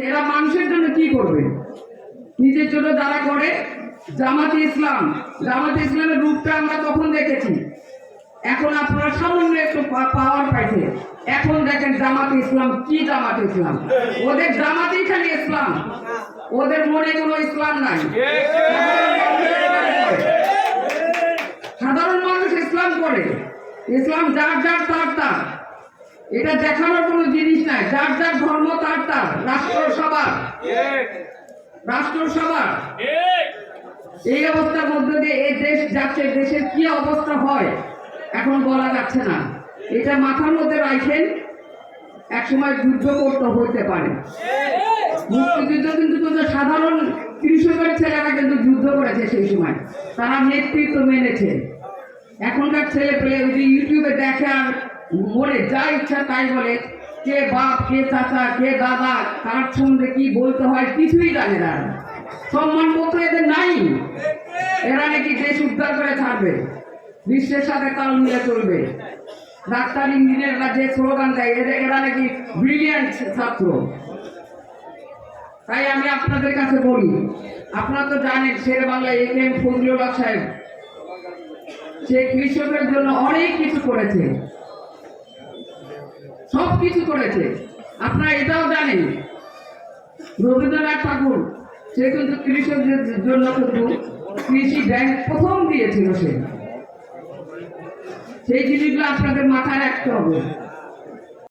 এরা মানুষের জন্য কি করবে? নিজের জন্য যারা করে, জামাতে ইসলাম। জামাতে ইসলামের রূপটা আমরা তখন দেখেছি? এখন আপনারা সামান্য একটু পাওয়ার পাইছে। এখন দেখেন জামাতে ইসলাম, কি জামাতে ইসলাম? ওদের জামাতেই খালি ইসলাম। ওদের মনে কোনো ইসলাম নাই। সাধারণ মানুষ ইসলাম করে। ইসলাম যার যার তার তার। এটা দেখানোর কোনো জিনিস নাই। যার যার ধর্ম তার তার রাষ্ট্র সবার রাষ্ট্র এই অবস্থার মধ্যে দিয়ে এই দেশ যাচ্ছে দেশের কি অবস্থা হয় এখন বলা যাচ্ছে না। এটা মাথার মধ্যে রাখেন একসময় যুদ্ধ করতে হইতে পারে। মুক্তিযুদ্ধ কিন্তু কিন্তু সাধারণ কৃষকের ছেলেরা কিন্তু যুদ্ধ করেছে সেই সময়। তারা নেতৃত্ব মেনেছে। এখনকার ছেলে পেলে ওই যে ইউটিউবে দেখে আর মনে যা ইচ্ছা তাই বলে। কে বাপ, কে চাচা, কে দাদা কার সঙ্গে কি বলতে হয় কিছুই জানে না। সম্মান পত্র এদের নাই। এরা নাকি দেশ উদ্ধার করে ছাড়বে। বিশ্বের সাথে তাল মিলে চলবে। ডাক্তার ইঞ্জিনিয়াররা যে স্লোগান দেয়, এদের এরা নাকি ব্রিলিয়ান্ট ছাত্র। তাই আমি আপনাদের কাছে বলি, আপনারা তো জানেন, Sher e Bangla A K M Fazlul সাহেব, সে কৃষকের জন্য অনেক কিছু করেছে। সব কিছু করেছে। আপনারা এটাও জানেন। রবীন্দ্রনাথ ঠাকুর, সে কিন্তু কৃষকদের জন্য কিন্তু কৃষি ব্যাংক প্রথম দিয়েছিল সে। সেই জিনিসগুলো আপনাদের মাথায় রাখতে হবে।